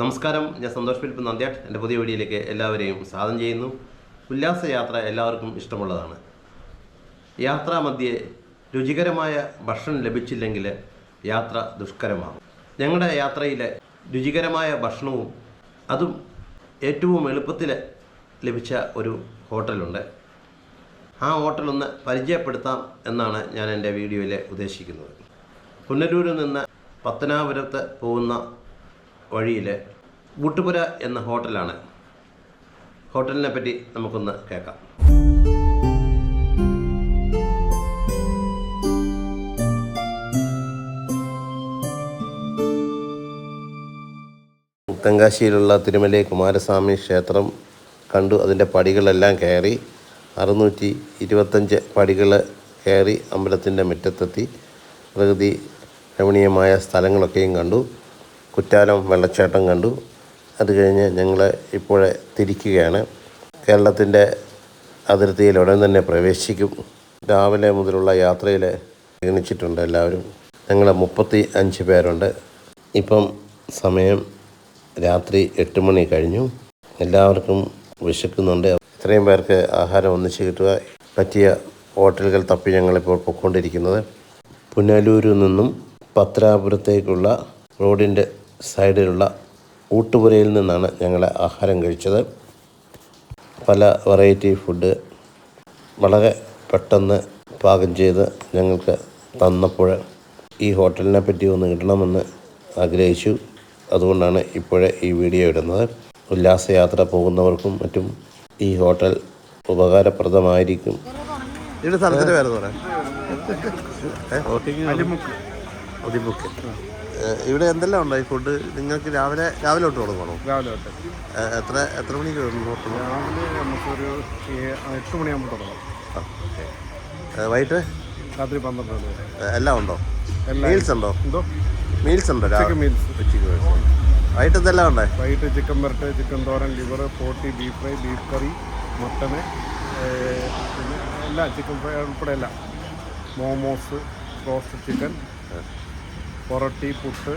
നമസ്കാരം. ഞാൻ സന്തോഷ് ഫിലിപ്പ് നന്ദ്യാട്ട്. എന്റെ പുതിയ വീഡിയോയിലേക്ക് എല്ലാവരെയും സ്വാഗതം ചെയ്യുന്നു. ഉല്ലാസയാത്ര എല്ലാവർക്കും ഇഷ്ടമുള്ളതാണ്. യാത്രാ മധ്യേ രുചികരമായ ഭക്ഷണം ലഭിച്ചില്ലെങ്കിൽ യാത്ര ദുഷ്കരമാകും. ഞങ്ങളുടെ യാത്രയിലെ രുചികരമായ ഭക്ഷണവും അതും ഏറ്റവും എളുപ്പത്തിൽ ലഭിച്ച ഒരു ഹോട്ടലുണ്ട്. ആ ഹോട്ടലൊന്ന് പരിചയപ്പെടുത്താം എന്നാണ് ഞാൻ എന്റെ വീഡിയോയിൽ ഉദ്ദേശിക്കുന്നത്. പുനലൂരിൽ നിന്ന് പത്തനാപുരത്ത് പോകുന്ന വഴിയിൽ ഊട്ടുപുര എന്ന ഹോട്ടലാണ്. ഹോട്ടലിനെ പറ്റി നമുക്കൊന്ന് കേൾക്കാം. തെങ്കാശിയിലുള്ള തിരുമലൈ കുമാരസ്വാമി ക്ഷേത്രം കണ്ടു. അതിന്റെ പടികളെല്ലാം കയറി അറുന്നൂറ്റി ഇരുപത്തഞ്ച് പടികൾ കയറി അമ്പലത്തിന്റെ മുറ്റത്തെത്തി. പ്രകൃതി രമണീയമായ സ്ഥലങ്ങളൊക്കെയും കണ്ടു. കുറ്റാലം വെള്ളച്ചാട്ടം കണ്ടു. അത് കഴിഞ്ഞ് ഞങ്ങൾ ഇപ്പോഴെ തിരിക്കുകയാണ്. കേരളത്തിന്റെ അതിർത്തിയിൽ ഉടൻ തന്നെ പ്രവേശിക്കും. രാവിലെ മുതലുള്ള യാത്രയിൽ ക്ഷണിച്ചിട്ടുണ്ട് എല്ലാവരും. ഞങ്ങൾ മുപ്പത്തി അഞ്ച് പേരുണ്ട്. ഇപ്പം സമയം രാത്രി എട്ട് മണി കഴിഞ്ഞു. എല്ലാവർക്കും വിശക്കുന്നുണ്ട്. ഇത്രയും പേർക്ക് ആഹാരം ഒന്നിച്ച് കിട്ടുക. പറ്റിയ ഹോട്ടലുകൾ തപ്പി ഞങ്ങളിപ്പോൾ പൊക്കൊണ്ടിരിക്കുന്നത് പുനലൂരിൽ നിന്നും പത്രാപുരത്തേക്കുള്ള റോഡിന്റെ സൈഡിലുള്ള ഊട്ടുപുരയിൽ നിന്നാണ് ഞങ്ങൾ ആഹാരം കഴിച്ചത്. പല വെറൈറ്റി ഫുഡ് വളരെ പെട്ടെന്ന് പാകം ചെയ്ത് ഞങ്ങൾക്ക് തന്നപ്പോൾ ഈ ഹോട്ടലിനെ പറ്റി ഒന്ന് ഇടണമെന്ന് ആഗ്രഹിച്ചു. അതുകൊണ്ടാണ് ഇപ്പോഴേ ഈ വീഡിയോ ഇടുന്നത്. ഉല്ലാസയാത്ര പോകുന്നവർക്കും മറ്റും ഈ ഹോട്ടൽ ഉപകാരപ്രദമായിരിക്കും. സ്ഥലത്തിന്റെ പേര് പറയാം? ഇവിടെ എന്തെല്ലാം ഉണ്ടായി ഫുഡ് നിങ്ങൾക്ക് രാവിലെ രാവിലെ തൊട്ട് തുടങ്ങണോ രാവിലെ തൊട്ട്. എത്ര എത്ര മണിക്ക് രാവിലെ നമുക്കൊരു എട്ട് മണിയാകുമ്പോൾ തുടങ്ങും. വൈകിട്ട്? രാത്രി പന്ത്രണ്ട് എല്ലാം ഉണ്ടോ? മീൽസ് ഉണ്ടോ? എന്തോ? മീൽസ് ഉണ്ടോ ചിക്കൻ രാവിലെ മീൽസ് ഉച്ചയ്ക്ക്. വൈകിട്ട് എന്തെല്ലാം ഉണ്ടേ? വൈകിട്ട് ചിക്കൻ വരട്ട് ചിക്കൻ തോരൻ ലിവർ പോട്ടി ബീഫ് ഫ്രൈ ബീഫ് കറി മട്ടന് എല്ലാം ചിക്കൻ ഫ്രൈ ഉൾപ്പെടെ എല്ലാം. മോമോസ് റോസ്റ്റ് ചിക്കൻ പൊറോട്ടി പുട്ട്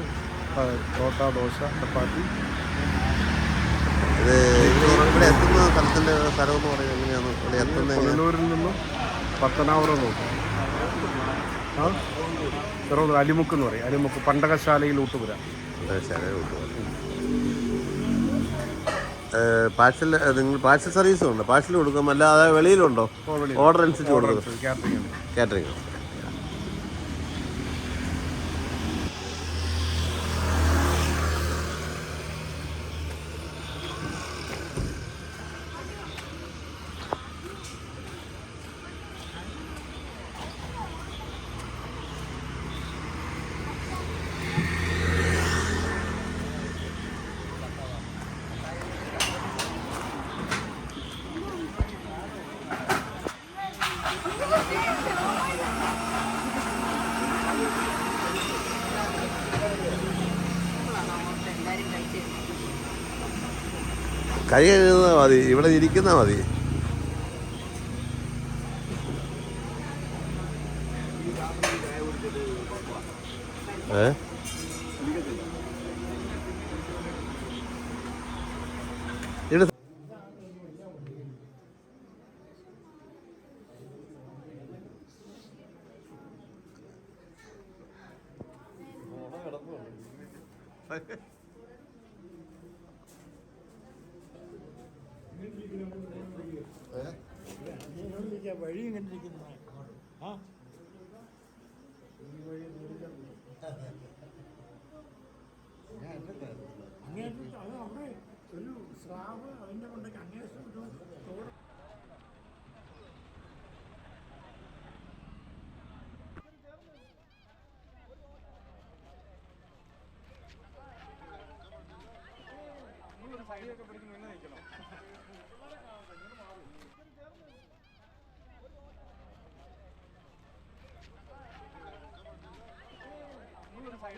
പൊറോട്ട ദോശ ചപ്പാത്തി. ഇത് ഇവിടെ എത്തുന്ന സ്ഥലത്തിന്റെ സ്ഥലം എന്ന് പറയുന്നത് എങ്ങനെയാണ് ഇവിടെ എത്തുന്ന കൊല്ലൂരിൽ നിന്നും പത്തനാപുരം നോക്കും ആ? അലിമുക്ക് എന്ന് പറയും. അലിമുക്ക് പണ്ടകശാലയിൽ ഊട്ടുപുര. പാഴ്സൽ നിങ്ങൾ പാഴ്സൽ സർവീസും ഉണ്ട്? പാഴ്സൽ കൊടുക്കും അല്ലാതെ വെളിയിലുണ്ടോ. ഓർഡർ അനുസരിച്ച് കാറ്ററിംഗ് കാറ്ററിംഗ് കൈ കഴുകുന്ന മതി ഇവിടെ ഇരിക്കുന്ന മതി. ഏ? വഴിയും കണ്ടിരിക്കുന്നതാണ് ആ ഈ വഴി അങ്ങനെ അത് അവിടെ ഒരു സ്രാവ് അതിന്റെ കൊണ്ടൊക്കെ അങ്ങനെ തോട് സൈഡിലൊക്കെ പിടിക്കുന്നു